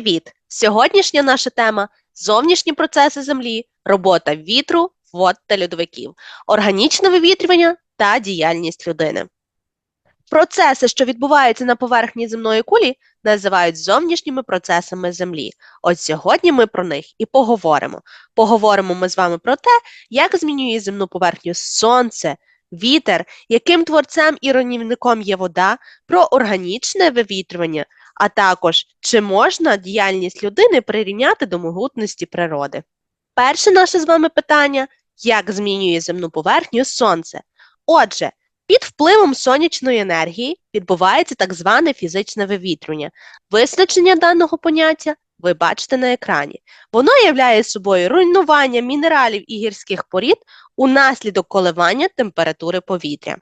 привіт! Сьогоднішня наша тема зовнішні процеси землі, робота вітру, вод та льодовиків, органічне вивітрювання та діяльність людини. Процеси, що відбуваються на поверхні земної кулі, називають зовнішніми процесами землі. От сьогодні ми про них і поговоримо. Поговоримо ми з вами про те, як змінює земну поверхню сонце, вітер, яким творцем і руйнівником є вода, про органічне вивітрювання, а також чи можна діяльність людини прирівняти до могутності природи. Перше наше з вами питання як змінює земну поверхню сонце? Отже, під впливом сонячної енергії відбувається так зване фізичне вивітрювання. Визначення даного поняття ви бачите на екрані. Воно являє собою руйнування мінералів і гірських порід унаслідок коливання температури повітря.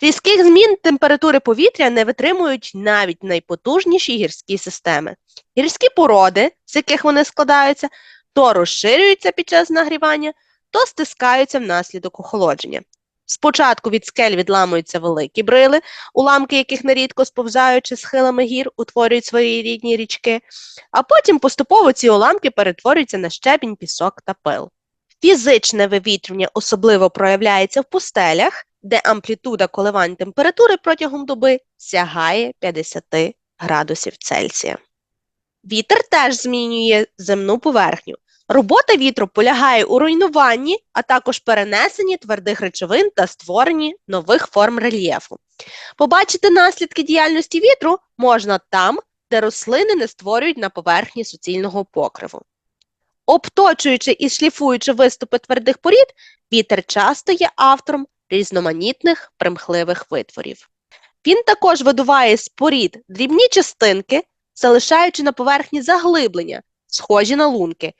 Різких змін температури повітря не витримують навіть найпотужніші гірські системи. Гірські породи, з яких вони складаються, то розширюються під час нагрівання, то стискаються внаслідок охолодження. Спочатку від скель відламуються великі брили, уламки яких нерідко сповзаючи схилами гір, утворюють свої рідні річки, а потім поступово ці уламки перетворюються на щебінь, пісок та пил. Фізичне вивітрювання особливо проявляється в пустелях, де амплітуда коливань температури протягом доби сягає 50 градусів Цельсія. Вітер теж змінює земну поверхню. Робота вітру полягає у руйнуванні, а також перенесенні твердих речовин та створенні нових форм рельєфу. Побачити наслідки діяльності вітру можна там, де рослини не створюють на поверхні суцільного покриву. Обточуючи і шліфуючи виступи твердих порід, вітер часто є автором різноманітних примхливих витворів. Він також видуває з порід дрібні частинки, залишаючи на поверхні заглиблення, схожі на лунки.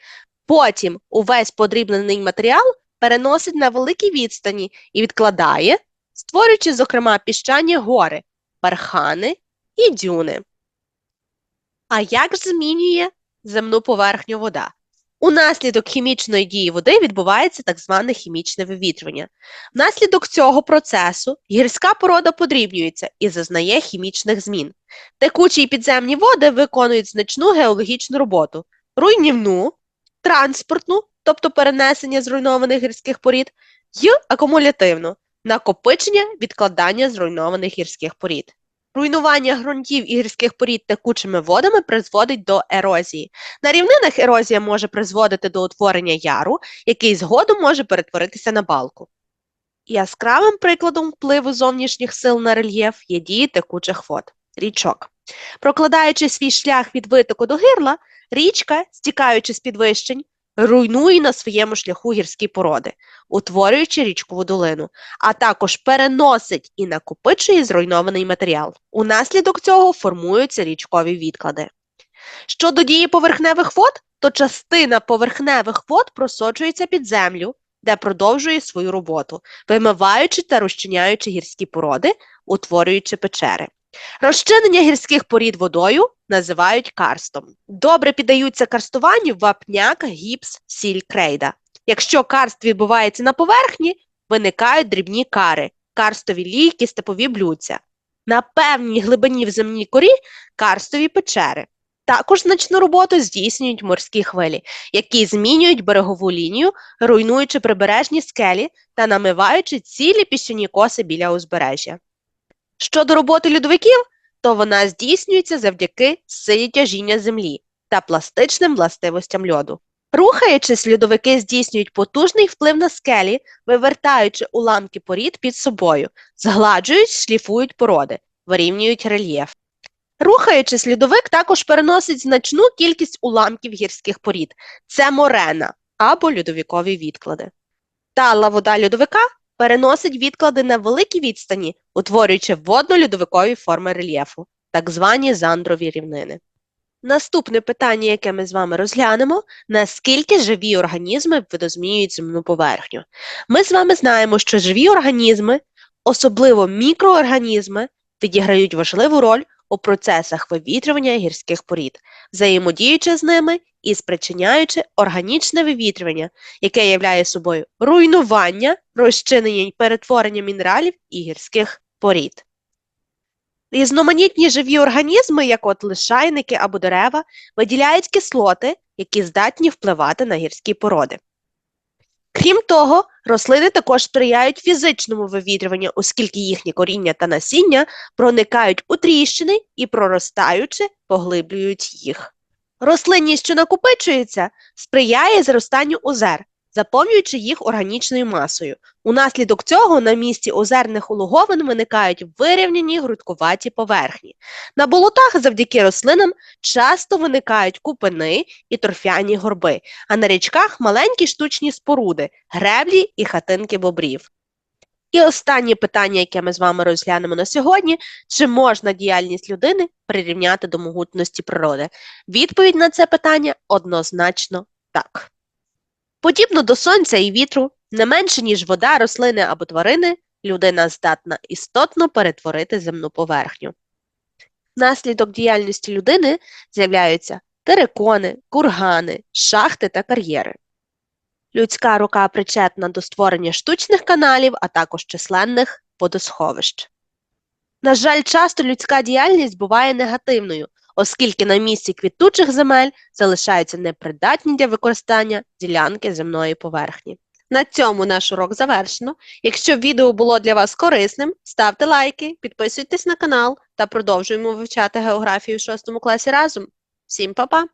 Потім увесь подрібнений матеріал переносить на великі відстані і відкладає, створюючи, зокрема, піщані гори, бархани і дюни. А як змінює земну поверхню вода? Унаслідок хімічної дії води відбувається так зване хімічне вивітрювання. Внаслідок цього процесу гірська порода подрібнюється і зазнає хімічних змін. Текучі і підземні води виконують значну геологічну роботу, руйнівну, транспортну, тобто перенесення зруйнованих гірських порід, й акумулятивну накопичення відкладання зруйнованих гірських порід. Руйнування ґрунтів і гірських порід текучими водами призводить до ерозії. На рівнинах ерозія може призводити до утворення яру, який згодом може перетворитися на балку. Яскравим прикладом впливу зовнішніх сил на рельєф є дії текучих вод річок. Прокладаючи свій шлях від витоку до гирла, річка, стікаючи з підвищень, руйнує на своєму шляху гірські породи, утворюючи річкову долину, а також переносить і накопичує зруйнований матеріал. Унаслідок цього формуються річкові відклади. Щодо дії поверхневих вод, то частина поверхневих вод просочується під землю, де продовжує свою роботу, вимиваючи та розчиняючи гірські породи, утворюючи печери. Розчинення гірських порід водою називають карстом. Добре піддаються карстуванню вапняк, гіпс, сіль, крейда. Якщо карст відбувається на поверхні, виникають дрібні кари, карстові лійки, степові блюдця. На певній глибині в земній корі карстові печери. Також значну роботу здійснюють морські хвилі, які змінюють берегову лінію, руйнуючи прибережні скелі та намиваючи цілі піщані коси біля узбережжя. Щодо роботи льодовиків, то вона здійснюється завдяки силі тяжіння землі та пластичним властивостям льоду. Рухаючись, льодовики здійснюють потужний вплив на скелі, вивертаючи уламки порід під собою, згладжують, шліфують породи, вирівнюють рельєф. Рухаючись, льодовик також переносить значну кількість уламків гірських порід це морена або льодовікові відклади. Тала вода льодовика переносить відклади на великі відстані, утворюючи водно-льодовикові форми рельєфу, так звані зандрові рівнини. Наступне питання, яке ми з вами розглянемо, наскільки живі організми видозмінюють земну поверхню. Ми з вами знаємо, що живі організми, особливо мікроорганізми, відіграють важливу роль у процесах вивітрювання гірських порід, взаємодіючи з ними і спричиняючи органічне вивітрювання, яке являє собою руйнування, розчинення і перетворення мінералів і гірських порід. Різноманітні живі організми, як от лишайники або дерева, виділяють кислоти, які здатні впливати на гірські породи. Крім того, рослини також сприяють фізичному вивітрюванню, оскільки їхні коріння та насіння проникають у тріщини і, проростаючи, поглиблюють їх. Рослинність, що накопичується, сприяє зростанню озер, заповнюючи їх органічною масою. Унаслідок цього на місці озерних улоговин виникають вирівняні грудкуваті поверхні. На болотах завдяки рослинам часто виникають купини і торфяні горби, а на річках маленькі штучні споруди, греблі і хатинки бобрів. І останнє питання, яке ми з вами розглянемо на сьогодні: чи можна діяльність людини прирівняти до могутності природи? Відповідь на це питання однозначно так. Подібно до сонця і вітру, не менше ніж вода, рослини або тварини, людина здатна істотно перетворити земну поверхню. Внаслідок діяльності людини з'являються терикони, кургани, шахти та кар'єри. Людська рука причетна до створення штучних каналів, а також численних водосховищ. На жаль, часто людська діяльність буває негативною, оскільки на місці квітучих земель залишаються непридатні для використання ділянки земної поверхні. На цьому наш урок завершено. Якщо відео було для вас корисним, ставте лайки, підписуйтесь на канал та продовжуємо вивчати географію в 6 класі разом. Всім па-па!